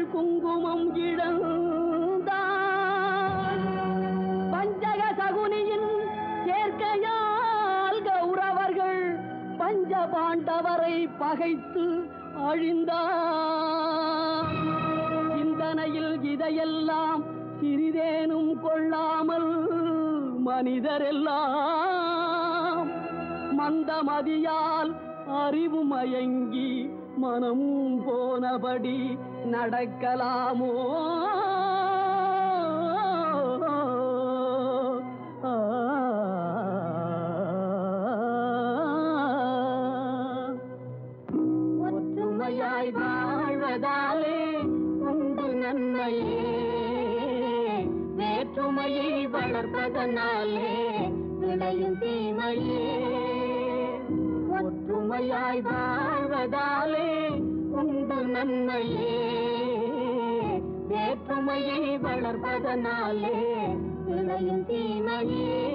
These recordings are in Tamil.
மஞ்சள் குங்குமம் இழந்தான் பஞ்சக சகுனியின் சேர்க்கையால் கௌரவர்கள் பஞ்ச பாண்டவரை பகைத்து அழிந்தார். சிந்தனையில் இதையெல்லாம் சிறிதேனும் கொள்ளாமல் மனிதரெல்லாம் மந்தமதியால் அறிவு மயங்கி மனம் போனபடி நடக்கலாமோ? ஒற்றுமையாய் வாழ்வதாலே உண்டு நன்மையே. வேற்றுமையை வளர்ப்பதனாலே விளையும் தீமையே. ஒற்றுமையாய் வாழ்வதாலே உண்டு நன்மையே. வேற்றுமையை வளர்ப்பதனாலே விளையும் தீமையே.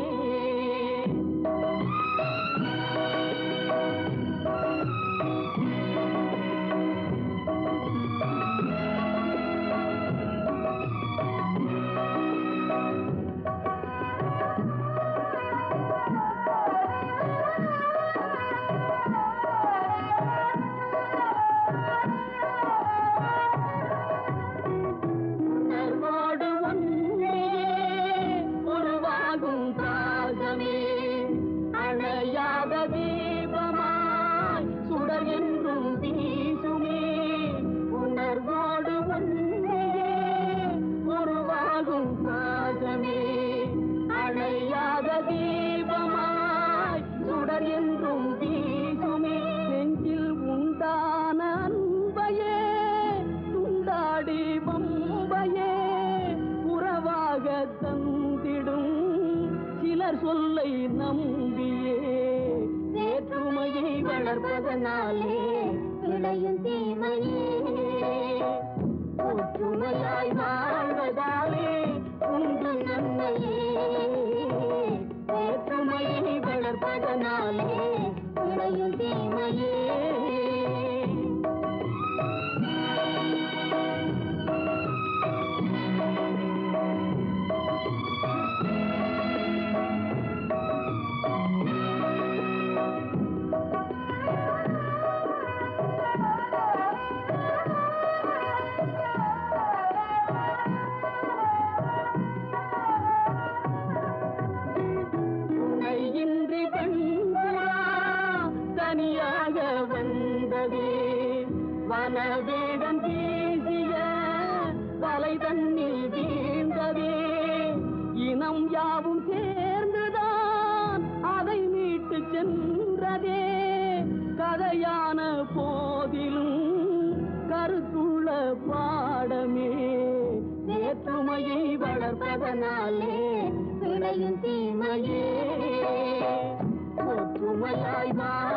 சிலர் சொல்லை நம்பியே வேற்றுமையை வளர்ப்பதனாலே விளையும் தீமையே. ஒற்றுமையாய் வாழ்வதாலே உண்டு நன்மையே வேற்றுமையை வளர்ப்பதனாலே வனவேடம் வீசிய வலை தண்ணில் வீழ்ந்ததே. இனம் யாவும் சேர்ந்துதான் அதை மீட்டு சென்றதே. கதையான போதிலும் கருத்துள்ள பாடமே. வேற்றுமையை வளர்ப்பதனாலே விளையும் தீமையே. ஒற்றுமையாய் வாழ்வதாலே